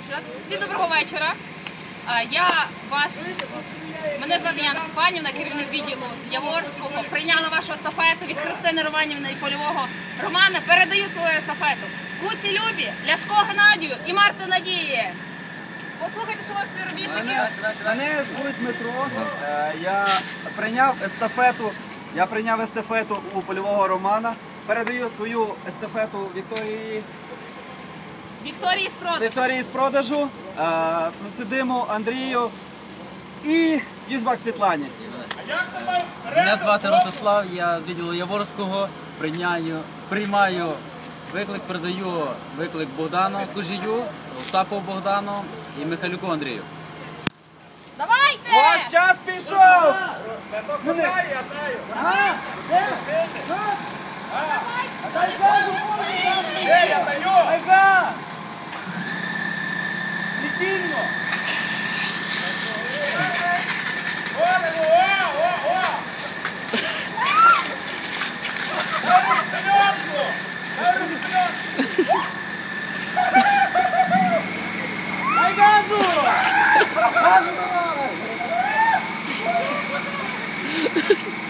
починати. Всім доброго вечора. Я ваш мене звати Яна Степанівна, керівник відділу з Яворського. Прийняла вашу естафету від Христини Романівни і польового Романа. Передаю свою естафету. Куці Любі, Ляшко Геннадію і Марта Надії. Послухайте, що ви співробітників. Мене звуть Дмитро. Е, Я прийняв естафету. Я прийняв естафету у польового Романа. Передаю свою естафету Вікторії Вікторії Спродаж. Вікторії з продажу, е, Андрію і Юзбак Світлані. Мене звати Ростислав, я з відділу Яворського. Прийняю, приймаю виклик, передаю виклик Богдану Кужію, Остапу Богдану і Михайлюку Андрію. Давайте! Ваш час пішов! Айга! Quase,